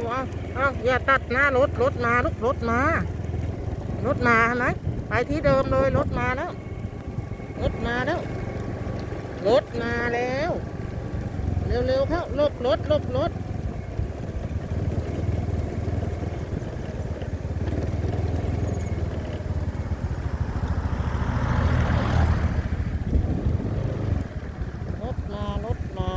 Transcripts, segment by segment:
เอาเอาเอาอย่าตัดหน้ารถรถมาลูกรถมารถมานไหมไปที่เดิมเลยรถมาแล้วรถมาแล้วรถมาแล้ว เร็วๆเข้าลบรถลบรถรถมารถมา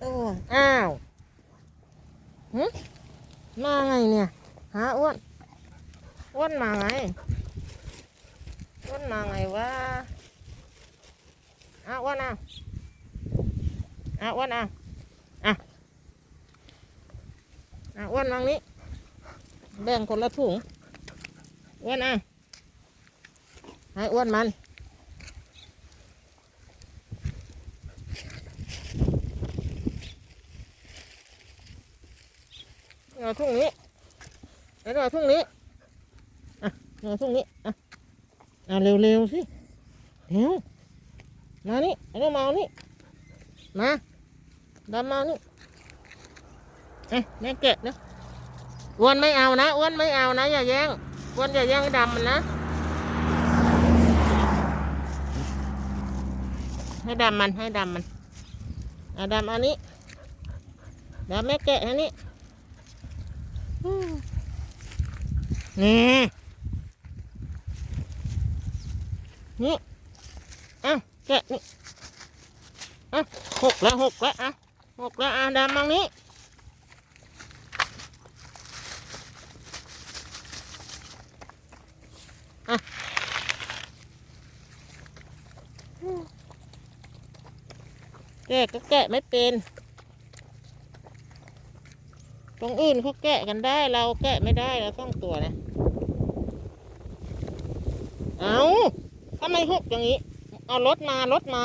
โอ้าวหึมาไงเนี่ยหาอ้วนอ้วนมาไงอ้วนมาไงวะอ้าวอ้วนอะอ้าวอ้วนอะอะอะอ้วนวางนี้ แบ่งคนละถุงอ้วนอะให้อ้วนมัน เอาทุ่งนี้ แล้วเอาทุ่งนี้ อะเอาทุ่งนี้ อะเอาเร็วๆสิ เร็ว มานี่เอามาเอานี่ มาดำมานี่เอ๊ะแม่แกะนะอ้วนไม่เอานะอ้วนไม่เอานะ อย่าแย่งอ้วนอย่าแย่งดำมันนะ ให้ดำมันให้ดำมันเอาดำอันนี้ดำแม่แกะอันนี้ นี่นี่อะแกะนี่อะหกแล้วหกแล้วอะหกแล้วอะดำมังนี้อะแกะก็แกะไม่เป็น รงอื่นเขาแกะกันได้เราแกะไม่ได้เราต้องตัวนะ เอาทำไมหกอย่างนี้ เอารถมารถมา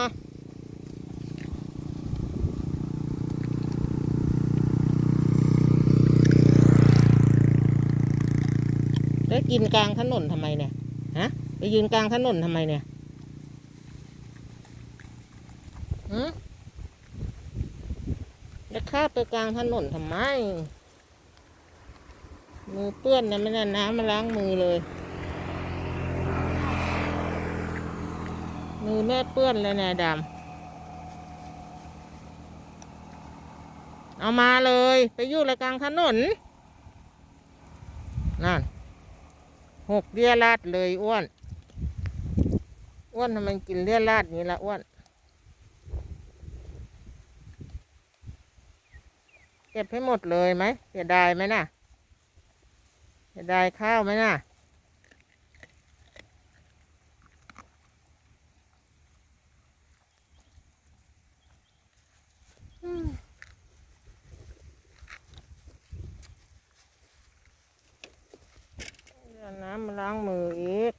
แล้วกินกลางถนนทำไมเนี่ยฮะไปยืนกลางถนนทำไมเนี่ยหืมแล้วข้าไปกลางถนนทำไม มือเปื้อนนะไม่ได้น้ำมาล้างมือเลย มือแม่เปื้อนเลยนะดำเอามาเลย ไปอยู่ระกลางถนนนั่นหกเรียราดเลยอ้วนอ้วนทำไมกินเรียราดนี้ละอ้วนเก็บให้หมดเลยไหมเสียดายไหมน่ะ จะได้ข้าวไหมน่ะน้ำมาล้างมืออีก